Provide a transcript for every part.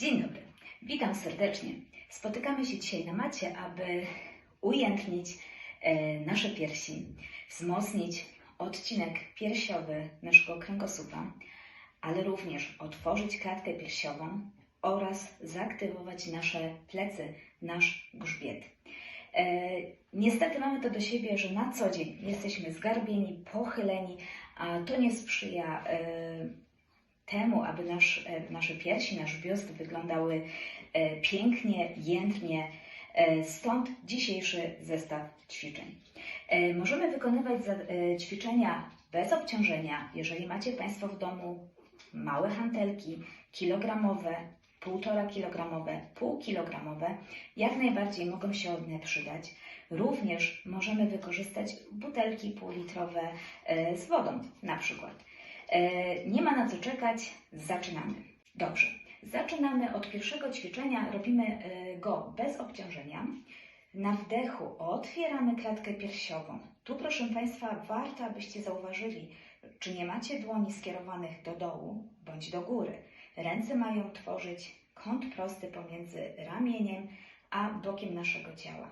Dzień dobry, witam serdecznie. Spotykamy się dzisiaj na macie, aby ujętnić e, nasze piersi, wzmocnić odcinek piersiowy naszego kręgosłupa, ale również otworzyć klatkę piersiową oraz zaaktywować nasze plecy, nasz grzbiet. E, niestety mamy to do siebie, że na co dzień jesteśmy zgarbieni, pochyleni, a to nie sprzyja e, temu, aby nasz, e, nasze piersi, nasz biust wyglądały e, pięknie, jędrnie. E, Stąd dzisiejszy zestaw ćwiczeń. Możemy wykonywać ćwiczenia bez obciążenia, jeżeli macie Państwo w domu małe hantelki, kilogramowe, półtora kilogramowe, półkilogramowe, jak najbardziej mogą się one przydać. Również możemy wykorzystać butelki półlitrowe z wodą na przykład. E, Nie ma na co czekać, zaczynamy. Dobrze, zaczynamy od pierwszego ćwiczenia, robimy e, go bez obciążenia. Na wdechu otwieramy klatkę piersiową. Tu, proszę Państwa, warto, abyście zauważyli, czy nie macie dłoni skierowanych do dołu bądź do góry. Ręce mają tworzyć kąt prosty pomiędzy ramieniem a bokiem naszego ciała.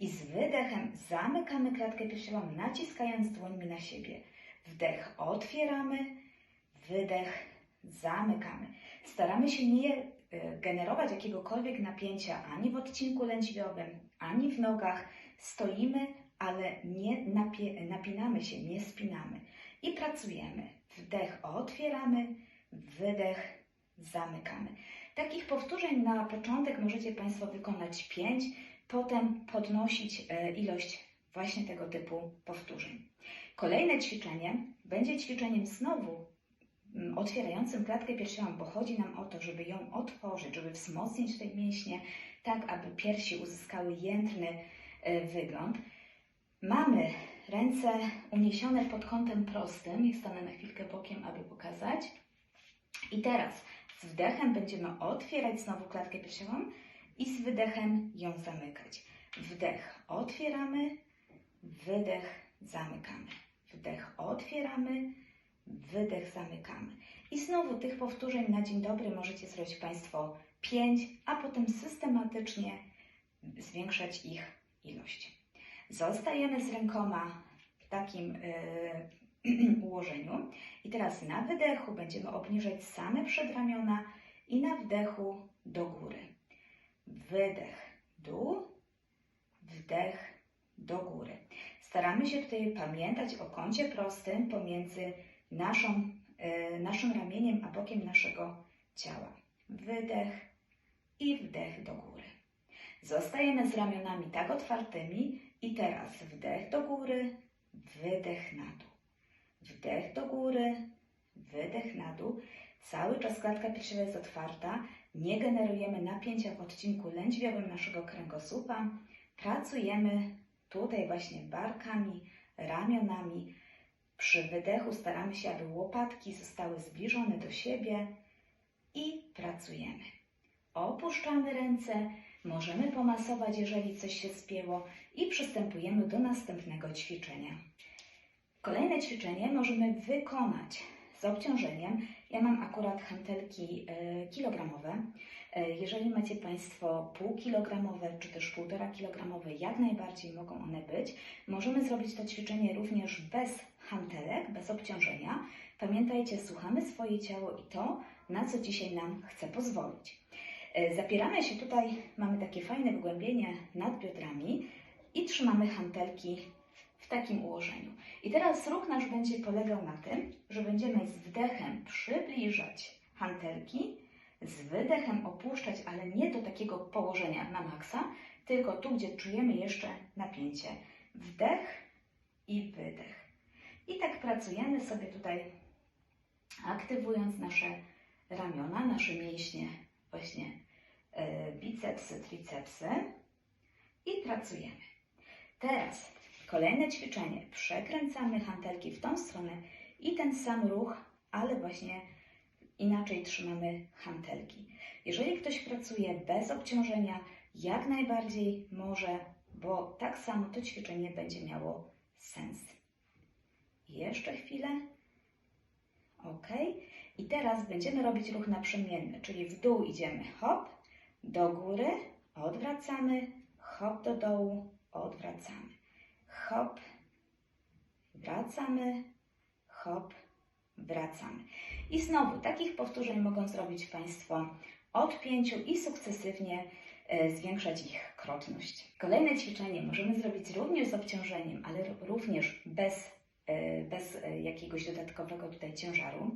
I z wydechem zamykamy klatkę piersiową, naciskając dłońmi na siebie. Wdech otwieramy, wydech zamykamy. Staramy się nie y, generować jakiegokolwiek napięcia ani w odcinku lędźwiowym, ani w nogach. Stoimy, ale nie napinamy się, nie spinamy. I pracujemy. Wdech otwieramy, wydech zamykamy. Takich powtórzeń na początek możecie Państwo wykonać 5, potem podnosić e, ilość właśnie tego typu powtórzeń. Kolejne ćwiczenie będzie ćwiczeniem znowu mm, otwierającym klatkę piersiową, bo chodzi nam o to, żeby ją otworzyć, żeby wzmocnić te mięśnie, tak aby piersi uzyskały jędrny e, wygląd. Mamy ręce uniesione pod kątem prostym. Niech stanę na chwilkę bokiem, aby pokazać. I teraz z wdechem będziemy otwierać znowu klatkę piersiową i z wydechem ją zamykać. Wdech otwieramy, wydech zamykamy. Wdech otwieramy, wydech zamykamy. I znowu tych powtórzeń na dzień dobry możecie zrobić Państwo 5, a potem systematycznie zwiększać ich ilość. Zostajemy z rękoma w takim yy, ułożeniu. I teraz na wydechu będziemy obniżać same przedramiona i na wdechu do góry. Wydech, dół, wdech, do góry. Staramy się tutaj pamiętać o kącie prostym pomiędzy naszą, e, naszym ramieniem a bokiem naszego ciała. Wydech i wdech do góry. Zostajemy z ramionami tak otwartymi i teraz wdech do góry, wydech na dół. Wdech do góry, wydech na dół. Cały czas klatka piersiowa jest otwarta. Nie generujemy napięcia w odcinku lędźwiowym naszego kręgosłupa. Pracujemy tutaj właśnie barkami, ramionami. Przy wydechu staramy się, aby łopatki zostały zbliżone do siebie i pracujemy. Opuszczamy ręce, możemy pomasować, jeżeli coś się spięło i przystępujemy do następnego ćwiczenia. Kolejne ćwiczenie możemy wykonać z obciążeniem. Ja mam akurat hantelki e, kilogramowe. E, Jeżeli macie Państwo półkilogramowe czy też półtora kilogramowe, jak najbardziej mogą one być. Możemy zrobić to ćwiczenie również bez hantelek, bez obciążenia. Pamiętajcie, słuchamy swoje ciało i to, na co dzisiaj nam chce pozwolić. E, Zapieramy się tutaj, mamy takie fajne wgłębienie nad biodrami i trzymamy hantelki w takim ułożeniu. I teraz ruch nasz będzie polegał na tym, że będziemy z wdechem przybliżać hantelki, z wydechem opuszczać, ale nie do takiego położenia na maksa, tylko tu, gdzie czujemy jeszcze napięcie. Wdech i wydech. I tak pracujemy sobie tutaj, aktywując nasze ramiona, nasze mięśnie, właśnie e, bicepsy, tricepsy i pracujemy. Teraz kolejne ćwiczenie. Przekręcamy hantelki w tą stronę i ten sam ruch, ale właśnie inaczej trzymamy hantelki. Jeżeli ktoś pracuje bez obciążenia, jak najbardziej może, bo tak samo to ćwiczenie będzie miało sens. Jeszcze chwilę. Ok. I teraz będziemy robić ruch naprzemienny, czyli w dół idziemy. Hop, do góry, odwracamy, hop do dołu, odwracamy, hop, wracamy, hop, wracamy. I znowu takich powtórzeń mogą zrobić Państwo od pięciu i sukcesywnie e, zwiększać ich krotność. Kolejne ćwiczenie możemy zrobić również z obciążeniem, ale również bez, e, bez e, jakiegoś dodatkowego tutaj ciężaru.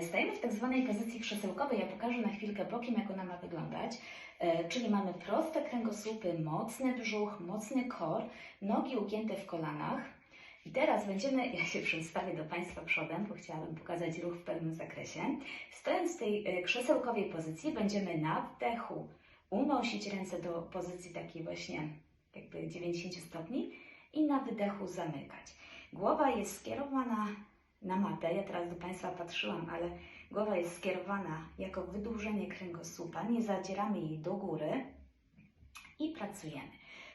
Stajemy w tak zwanej pozycji krzesełkowej. Ja pokażę na chwilkę bokiem, jak ona ma wyglądać. Czyli mamy proste kręgosłupy, mocny brzuch, mocny kor, nogi ugięte w kolanach. I teraz będziemy, ja się przedstawię do Państwa przodem, bo chciałabym pokazać ruch w pełnym zakresie. Stojąc w tej e, krzesełkowej pozycji, będziemy na wdechu unosić ręce do pozycji takiej właśnie jakby 90 stopni i na wydechu zamykać. Głowa jest skierowana na matę. Ja teraz do Państwa patrzyłam, ale głowa jest skierowana jako wydłużenie kręgosłupa. Nie zadzieramy jej do góry i pracujemy.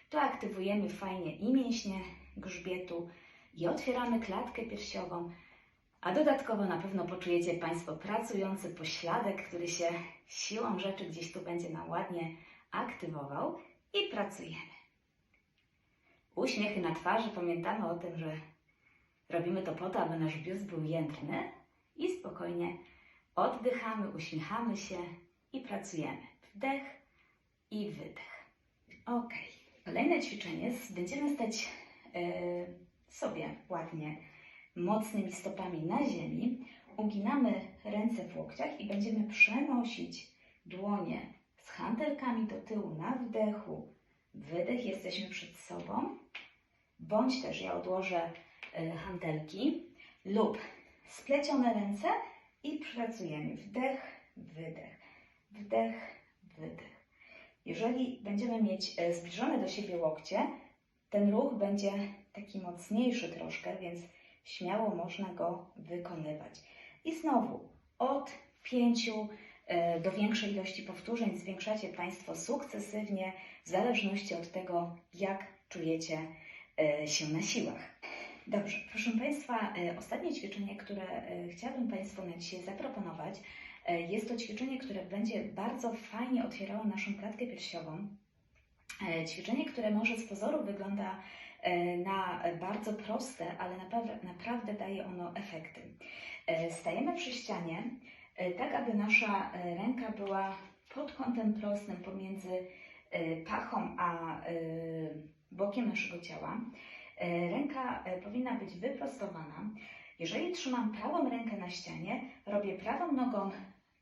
Tu aktywujemy fajnie i mięśnie grzbietu, i otwieramy klatkę piersiową, a dodatkowo na pewno poczujecie Państwo pracujący pośladek, który się siłą rzeczy gdzieś tu będzie nam ładnie aktywował i pracujemy. Uśmiechy na twarzy, pamiętamy o tym, że robimy to po to, aby nasz biust był jędrny i spokojnie oddychamy, uśmiechamy się i pracujemy. Wdech i wydech. Ok. Kolejne ćwiczenie. Będziemy stać e, sobie ładnie mocnymi stopami na ziemi. Uginamy ręce w łokciach i będziemy przenosić dłonie z hantelkami do tyłu na wdechu. Wydech, jesteśmy przed sobą. Bądź też ja odłożę e, hantelki lub splecione ręce i pracujemy. Wdech, wydech, wdech, wydech. Jeżeli będziemy mieć e, zbliżone do siebie łokcie, ten ruch będzie taki mocniejszy troszkę, więc śmiało można go wykonywać. I znowu od pięciu e, do większej ilości powtórzeń zwiększacie Państwo sukcesywnie, w zależności od tego, jak czujecie e, się na siłach. Dobrze, proszę Państwa, e, ostatnie ćwiczenie, które chciałabym Państwu na dzisiaj zaproponować, jest to ćwiczenie, które będzie bardzo fajnie otwierało naszą klatkę piersiową. E, Ćwiczenie, które może z pozoru wygląda e, na bardzo proste, ale naprawdę, daje ono efekty. E, Stajemy przy ścianie, tak aby nasza ręka była pod kątem prostym pomiędzy pachą a bokiem naszego ciała. Ręka powinna być wyprostowana. Jeżeli trzymam prawą rękę na ścianie, robię prawą nogą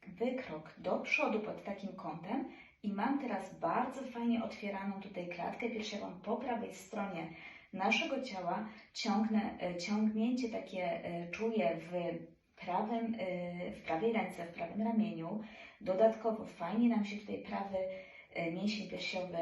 wykrok do przodu pod takim kątem i mam teraz bardzo fajnie otwieraną tutaj klatkę piersiową po prawej stronie naszego ciała. Ciągnę, e, ciągnięcie takie e, czuję w, prawym, e, w prawej ręce, w prawym ramieniu. Dodatkowo fajnie nam się tutaj prawy mięsień piersiowy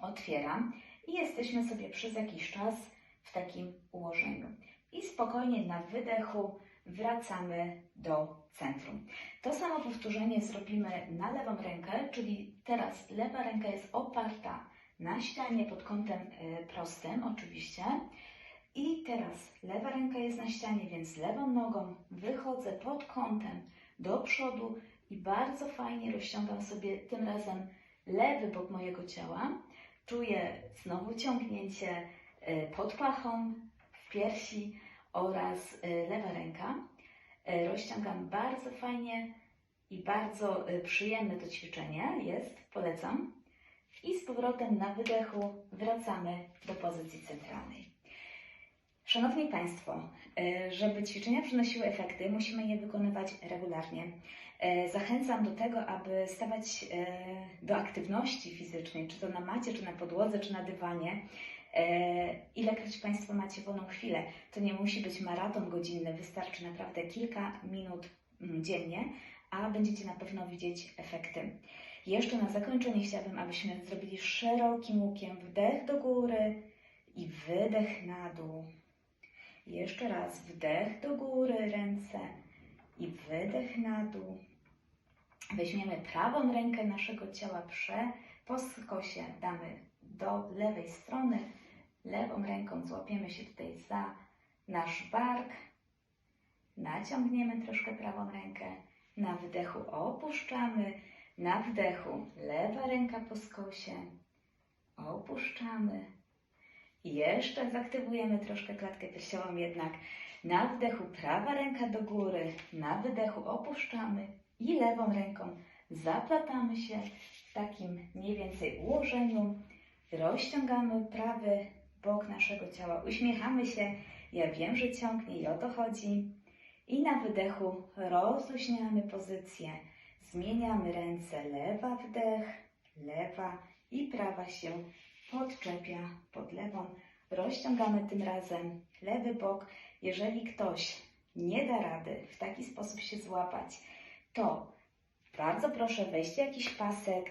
otwiera i jesteśmy sobie przez jakiś czas w takim ułożeniu. I spokojnie na wydechu wracamy do centrum. To samo powtórzenie zrobimy na lewą rękę, czyli teraz lewa ręka jest oparta na ścianie pod kątem y, prostym, oczywiście. I teraz lewa ręka jest na ścianie, więc lewą nogą wychodzę pod kątem do przodu i bardzo fajnie rozciągam sobie tym razem lewy bok mojego ciała. Czuję znowu ciągnięcie y, pod pachą, w piersi oraz y, lewa ręka. Y, Rozciągam bardzo fajnie i bardzo y, przyjemne to ćwiczenie jest, polecam. I z powrotem na wydechu wracamy do pozycji centralnej. Szanowni Państwo, żeby ćwiczenia przynosiły efekty, musimy je wykonywać regularnie. Zachęcam do tego, aby stawać do aktywności fizycznej, czy to na macie, czy na podłodze, czy na dywanie. E, Ilekroć Państwo macie wolną chwilę, to nie musi być maraton godzinny, wystarczy naprawdę kilka minut mm, dziennie, a będziecie na pewno widzieć efekty. Jeszcze na zakończenie chciałabym, abyśmy zrobili szerokim łukiem wdech do góry i wydech na dół. Jeszcze raz wdech do góry, ręce i wydech na dół. Weźmiemy prawą rękę naszego ciała prze, po skosie damy do lewej strony. Lewą ręką złapiemy się tutaj za nasz bark. naciągniemy troszkę prawą rękę, na wydechu opuszczamy, na wdechu lewa ręka po skosie, opuszczamy. Jeszcze zaktywujemy troszkę klatkę piersiową jednak. Na wdechu prawa ręka do góry, na wydechu opuszczamy i lewą ręką zaplatamy się w takim mniej więcej ułożeniu. Rozciągamy prawy bok naszego ciała, uśmiechamy się. Ja wiem, że ciągnie i o to chodzi. I na wydechu rozluźniamy pozycję. Zmieniamy ręce, lewa wdech, lewa i prawa się podczepia pod lewą. Rozciągamy tym razem lewy bok. Jeżeli ktoś nie da rady w taki sposób się złapać, to bardzo proszę weźcie jakiś pasek,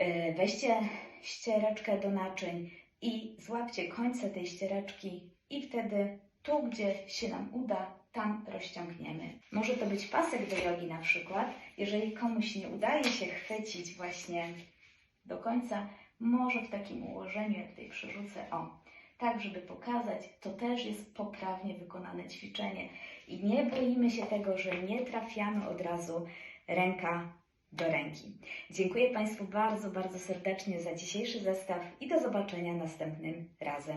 yy, weźcie ściereczkę do naczyń i złapcie końce tej ściereczki i wtedy tu, gdzie się nam uda, tam rozciągniemy. Może to być pasek do jogi na przykład. Jeżeli komuś nie udaje się chwycić właśnie do końca, może w takim ułożeniu, jak tutaj przerzucę, o, tak, żeby pokazać, to też jest poprawnie wykonane ćwiczenie. I nie boimy się tego, że nie trafiamy od razu ręka do ręki. Dziękuję Państwu bardzo, bardzo serdecznie za dzisiejszy zestaw i do zobaczenia następnym razem.